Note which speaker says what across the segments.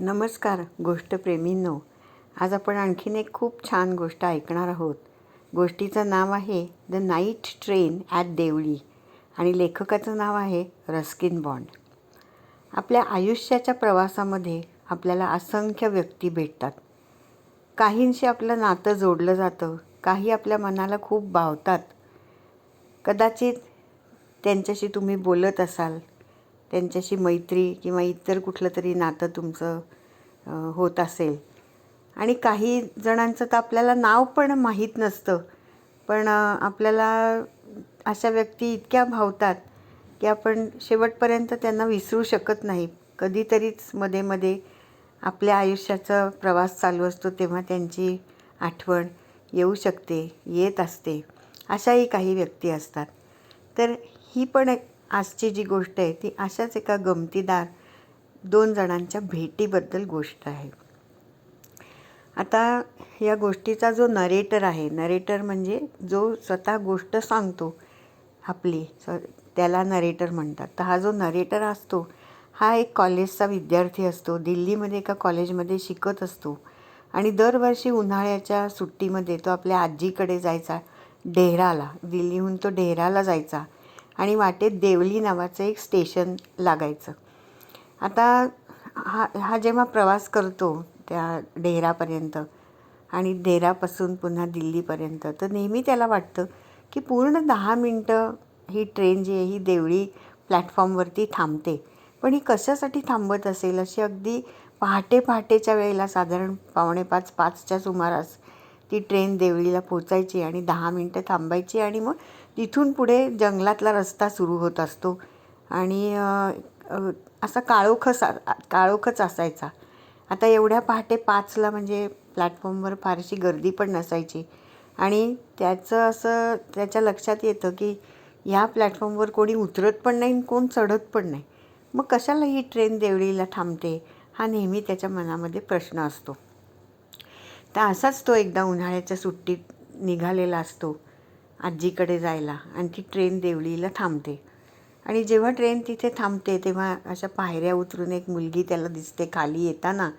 Speaker 1: नमस्कार गोष्टप्रेमींनो आज आपण आणखीन एक खूप छान गोष्ट ऐकणार आहोत. गोष्टीचं नाव आहे the night train at Deoli आणि लेखकाचं नाव आहे रस्किन बॉन्ड. आपल्या आयुष्याच्या प्रवासामध्ये आपल्याला असंख्य व्यक्ती भेटतात. काहींशी आपलं नातं जोडलं जातं काही आपल्या मनाला खूप भावतात. कदाचित त्यांच्याशी तुम्ही बोलत असाल त्यांच्याशी मैत्री किंवा इतर कुठलं तरी नातं तुमचं होत असेल. आणि काही जणांचं तर आपल्याला नाव पण माहीत नसतं. पण आपल्याला अशा व्यक्ती इतक्या भावतात की आपण शेवटपर्यंत त्यांना विसरू शकत नाही. कधीतरीच मध्ये मध्ये आपल्या आयुष्याचा प्रवास चालू असतो तेव्हा त्यांची आठवण येऊ शकते येत असते. अशाही काही व्यक्ती असतात. तर ही पण एक आजची जी गोष्ट आहे ती अशाच एका गमतीदार दोन जणांच्या भेटीबद्दल गोष्ट आहे. आता या गोष्टीचा जो नरेटर आहे नरेटर म्हणजे जो स्वतः गोष्ट सांगतो आपली स त्याला नरेटर म्हणतात. तर हा जो नरेटर असतो हा एक कॉलेजचा विद्यार्थी असतो दिल्लीमध्ये एका कॉलेजमध्ये शिकत असतो. आणि दरवर्षी उन्हाळ्याच्या सुट्टीमध्ये तो आपल्या आजीकडे जायचा डेहराला दिल्लीहून तो डेहराला जायचा. आणि वाटेत देवली नावाचं एक स्टेशन लागायचं. आता हा हा जेव्हा प्रवास करतो त्या डेहरापर्यंत आणि डेहरापासून पुन्हा दिल्लीपर्यंत तर नेहमी त्याला वाटतं की पूर्ण दहा मिनटं ही ट्रेन जी आहे ही देवळी प्लॅटफॉर्मवरती थांबते. पण ही कशासाठी थांबत असेल अशी अगदी पहाटे पहाटेच्या वेळेला साधारण पावणे पाच पाचच्या सुमारास ती ट्रेन देवळीला पोचायची आणि दहा मिनटं थांबायची आणि मग तिथून पुढे जंगलातला रस्ता सुरू होत असतो. आणि अ, काळोख असा काळोखच काळोखच असायचा. आता एवढ्या पहाटे पाचला म्हणजे प्लॅटफॉर्मवर फारशी गर्दी पण नसायची. आणि त्याचं असं त्याच्या लक्षात येतं की ह्या प्लॅटफॉर्मवर कोणी उतरत पण नाही आणि कोण चढत पण नाही. मग कशाला ही ट्रेन देवळीला थांबते? हा नेहमी त्याच्या मनामध्ये प्रश्न असतो. तर असाच तो एकदा उन्हाळ्याच्या सुट्टीत निघालेला असतो. आजीकडे जायला. आणि ती ट्रेन देवळीला थांबते. आणि जेव्हा ट्रेन तिथे थांबते तेव्हा अशा पायऱ्या उतरून एक मुलगी त्याला दिसते. खाली येताना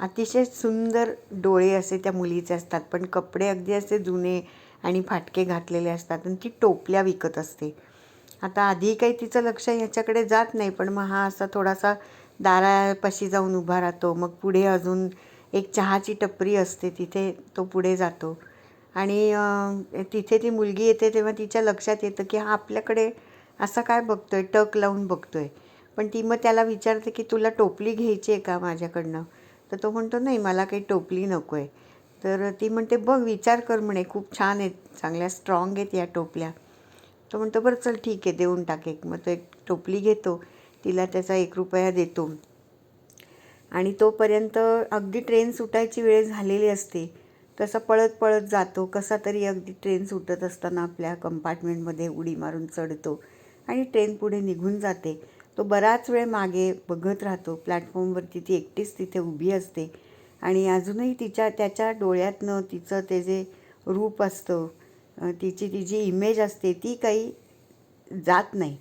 Speaker 1: अतिशय सुंदर डोळे असे त्या मुलीचे असतात. पण कपडे अगदी असे जुने आणि फाटके घातलेले असतात आणि ती टोपल्या विकत असते. आता आधी काही तिचं लक्ष ह्याच्याकडे जात नाही पण मग हा असा थोडासा दारापाशी जाऊन उभा राहतो. मग पुढे अजून एक चहाची टपरी असते तिथे तो पुढे जातो. आणि तिथे ती मुलगी येते तेव्हा तिच्या लक्षात येतं की हा आपल्याकडे असा काय बघतोय टक लावून बघतोय. पण ती मग त्याला विचारते की तुला टोपली घ्यायची आहे का माझ्याकडनं? तर तो म्हणतो नाही मला काही टोपली नको आहे तर ती म्हणते बघ विचार कर म्हणे खूप छान आहेत चांगल्या स्ट्रॉंग आहेत या टोपल्या. तो म्हणतो बरं चल ठीक आहे देऊन टाक एक मग तो एक टोपली घेतो तिला त्याचा एक रुपया देतो. आणि तोपर्यंत अगदी ट्रेन सुटायची वेळ झालेली असते. तसं पळत पळत जातो. कसा तरी अगदी ट्रेन सुटत असताना आपल्या कंपार्टमेंटमध्ये उडी मारून चढतो आणि ट्रेन पुढे निघून जाते. तो बराच वेळ मागे बघत राहतो. प्लॅटफॉर्मवरती ती एकटीच तिथे उभी असते आणि अजूनही तिच्या त्याच्या डोळ्यातनं तिचं ते जे रूप असतं तिची ती जी इमेज असते ती काही जात नाही.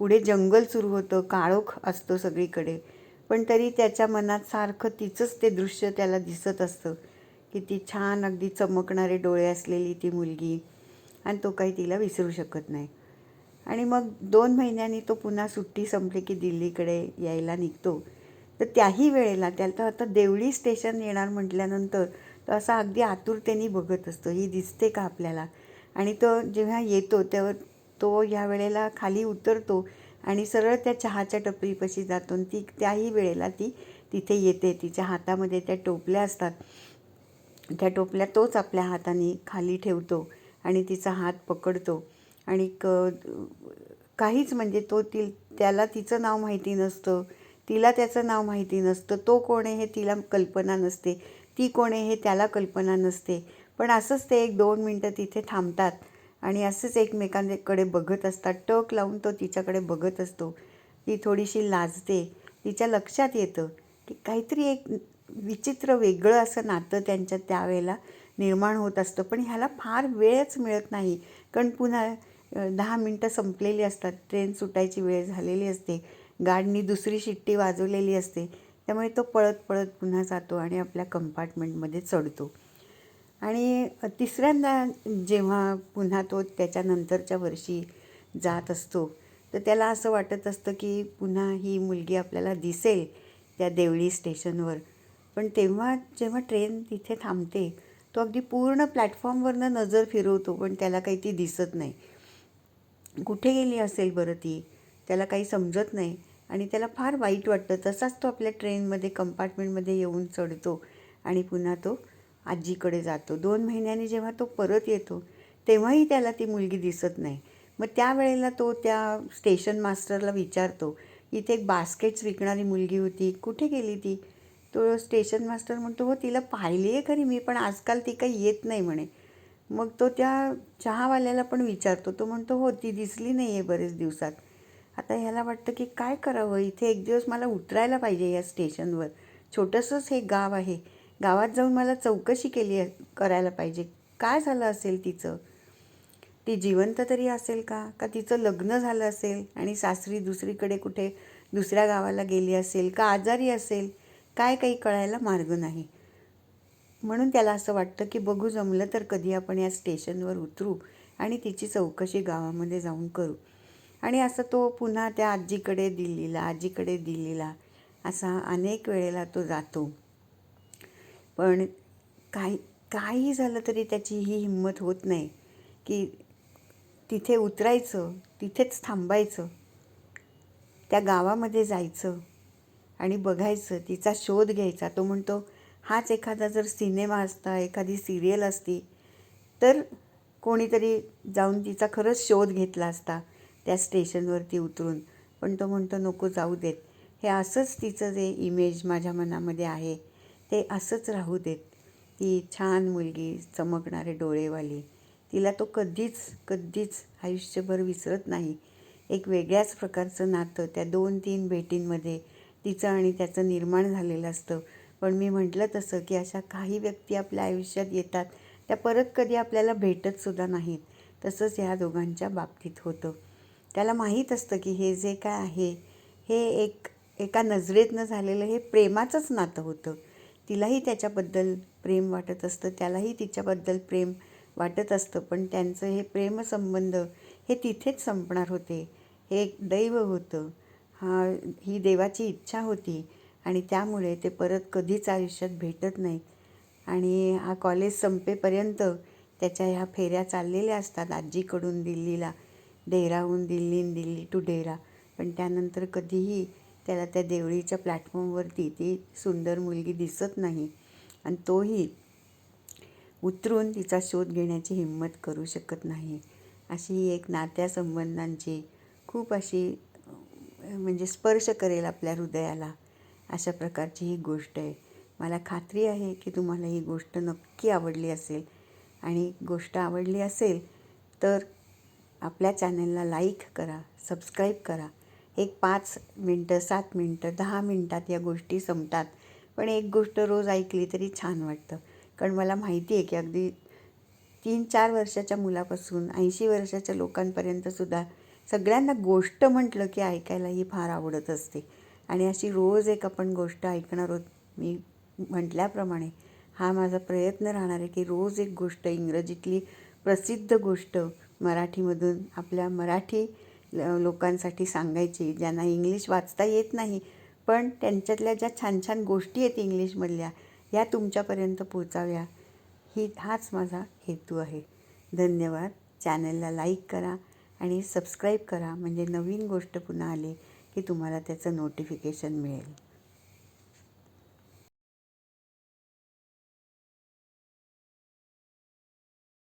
Speaker 1: पुढे जंगल सुरू होतं काळोख असतो सगळीकडे. पण तरी त्याच्या मनात सारखं तिचंच ते दृश्य त्याला दिसत असतं. की ती छान अगदी चमकणारे डोळे असलेली ती मुलगी. आणि तो काही तिला विसरू शकत नाही. आणि मग दोन महिन्यांनी तो पुन्हा सुट्टी संपली की दिल्लीकडे यायला निघतो. तर त्याही वेळेला त्याला आता देवळी स्टेशन येणार म्हटल्यानंतर तो असा अगदी आतुरतेने बघत असतो ही दिसते का आपल्याला? आणि तो जेव्हा येतो तेव्हा तो ह्या वेळेला खाली उतरतो आणि सरळ त्या चहाच्या टपरीपाशी जातो. आणि ती त्याही वेळेला ती तिथे येते तिच्या हातामध्ये त्या टोपल्या असतात. त्या टोपल्या तोच आपल्या हाताने खाली ठेवतो आणि तिचा हात पकडतो. आणि क काहीच म्हणजे तो ती त्याला तिचं नाव माहिती नसतं. तिला त्याचं नाव माहिती नसतं. तो कोण आहे हे तिला कल्पना नसते. ती कोण आहे हे त्याला कल्पना नसते. पण असंच ते एक दोन मिनटं तिथे थांबतात आणि असंच एकमेकांकडे बघत असतात. टक लावून तो तिच्याकडे बघत असतो. ती थोडीशी लाजते. तिच्या लक्षात येतं की काहीतरी एक विचित्र वेगळं असं नातं त्यांच्या त्यावेळेला निर्माण होत असतं. पण ह्याला फार वेळच मिळत नाही. कारण पुन्हा दहा मिनटं संपलेली असतात. ट्रेन सुटायची वेळ झालेली असते. गाडनी दुसरी शिट्टी वाजवलेली असते. त्यामुळे तो पळत पळत पुन्हा जातो आणि आपल्या कंपार्टमेंटमध्ये चढतो. आणि तिसऱ्यांदा जेव्हा पुन्हा तो त्याच्यानंतरच्या वर्षी जात असतो तर त्याला असं वाटत असतं की पुन्हा ही मुलगी आपल्याला दिसेल त्या देवळी स्टेशनवर. पण तेव्हा जेव्हा ट्रेन तिथे थांबते तो अगदी पूर्ण प्लॅटफॉर्मवरनं नजर फिरवतो पण त्याला काही ती दिसत नाही. कुठे गेली असेल बरं ती? त्याला काही समजत नाही आणि त्याला फार वाईट वाटतं. तसाच तो आपल्या ट्रेनमध्ये कंपार्टमेंटमध्ये येऊन चढतो आणि पुन्हा तो आजीकडे जातो. दोन महिन्यांनी जेव्हा तो परत येतो तेव्हाही त्याला ती मुलगी दिसत नाही. मग त्यावेळेला तो त्या स्टेशन मास्टरला विचारतो इथे एक बास्केट्स विकणारी मुलगी होती. कुठे गेली ती? तो स्टेशन मास्टर म्हणतो हो तिला पाहिली आहे खरी मी पण आजकाल ती काही येत नाही म्हणे. मग तो त्या चहावाल्याला पण विचारतो तो म्हणतो हो ती दिसली नाही आहे बरेच दिवसात. आता ह्याला वाटतं की काय करावं? इथे एक दिवस मला उतरायला पाहिजे या स्टेशनवर. छोटंसंच हे गाव आहे. गावात जाऊन मला चौकशी केली आहे करायला पाहिजे. काय झालं असेल तिचं? ती जिवंत तरी असेल का? का तिचं लग्न झालं असेल? आणि सासरी दुसरीकडे कुठे दुसऱ्या गावाला गेली असेल? का आजारी असेल? काय काही कळायला मार्ग नाही. म्हणून त्याला असं वाटतं की बघू जमलं तर कधी आपण या स्टेशनवर उतरू आणि तिची चौकशी गावामध्ये जाऊन करू. आणि असं तो पुन्हा त्या आजीकडे दिल्लीला आजीकडे दिल्लीला असा अनेक वेळेला तो जातो. पण काही काही झालं तरी त्याची ही हिंमत होत नाही की तिथे उतरायचं तिथेच थांबायचं त्या गावामध्ये जायचं. आणि बघायचं तिचा शोध घ्यायचा. तो म्हणतो हाच एखादा जर सिनेमा असता एखादी सिरियल असती तर कोणीतरी जाऊन तिचा खरंच शोध घेतला असता त्या स्टेशनवरती उतरून. पण तो म्हणतो नको जाऊ देत. हे असंच तिचं जे इमेज माझ्या मनामध्ये आहे ते असंच राहू देत. ती छान मुलगी चमकणारे डोळेवाली. तिला तो कधीच कधीच आयुष्यभर विसरत नाही. एक वेगळ्याच प्रकारचं नातं त्या दोन तीन भेटींमध्ये तिचं आणि त्याचं निर्माण झालेलं असतं. पण मी म्हटलं तसं की अशा काही व्यक्ती आपल्या आयुष्यात येतात त्या परत कधी आपल्याला भेटतसुद्धा नाहीत. तसंच ह्या दोघांच्या बाबतीत होतं. त्याला माहीत असतं की हे जे काय आहे हे एक एका नजरेतनं झालेलं हे प्रेमाचंच नातं होतं. तिलाही त्याच्याबद्दल प्रेम वाटत असतं त्यालाही तिच्याबद्दल प्रेम वाटत असतं. पण त्यांचं हे प्रेमसंबंध हे तिथेच संपणार होते. हे एक दैव होतं. हा ही देवाची इच्छा होती आणि त्यामुळे ते परत कधीच आयुष्यात भेटत नाहीत. आणि हा कॉलेज संपेपर्यंत त्याच्या ह्या फेऱ्या चाललेल्या असतात आजीकडून दिल्लीला डेराहून दिल्ली दिल्ली टू डेरा पण त्यानंतर कधीही त्याला त्या देवळीच्या प्लॅटफॉर्मवरती ती सुंदर मुलगी दिसत नाही. आणि तोही उतरून तिचा शोध घेण्याची हिंमत करू शकत नाही. अशी ही एक नात्यासंबंधांची खूप अशी म्हणजे स्पर्श करेल आपल्या हृदयाला. अशा प्रकारची ही गोष्ट आहे. मला खात्री आहे की तुम्हाला ही गोष्ट नक्की आवडली असेल. आणि गोष्ट आवडली असेल तर आपल्या चॅनलला लाईक करा सबस्क्राईब करा. एक पाच मिनटं सात मिनटं दहा मिनटात या गोष्टी संपतात. पण एक गोष्ट रोज ऐकली तरी छान वाटतं. कारण मला माहिती आहे की अगदी तीन चार वर्षाच्या मुलापासून ऐंशी वर्षाच्या लोकांपर्यंतसुद्धा सगळ्यांना गोष्ट म्हटलं की ऐकायलाही फार आवडत असते. आणि अशी रोज एक आपण गोष्ट ऐकणार आहोत मी म्हटल्याप्रमाणे हा माझा प्रयत्न राहणार आहे की रोज एक गोष्ट इंग्रजीतली प्रसिद्ध गोष्ट मराठीमधून आपल्या मराठी लोकांसाठी सांगायची ज्यांना इंग्लिश वाचता येत नाही पण त्यांच्यातल्या ज्या छान छान गोष्टी आहेत इंग्लिशमधल्या या तुमच्यापर्यंत पोचाव्या. ही हाच माझा हेतू आहे. धन्यवाद. चॅनलला लाईक करा. आणि सबस्क्राईब करा. म्हणजे नवीन गोष्ट पुन्हा आली की तुम्हाला त्याचं नोटिफिकेशन मिळेल.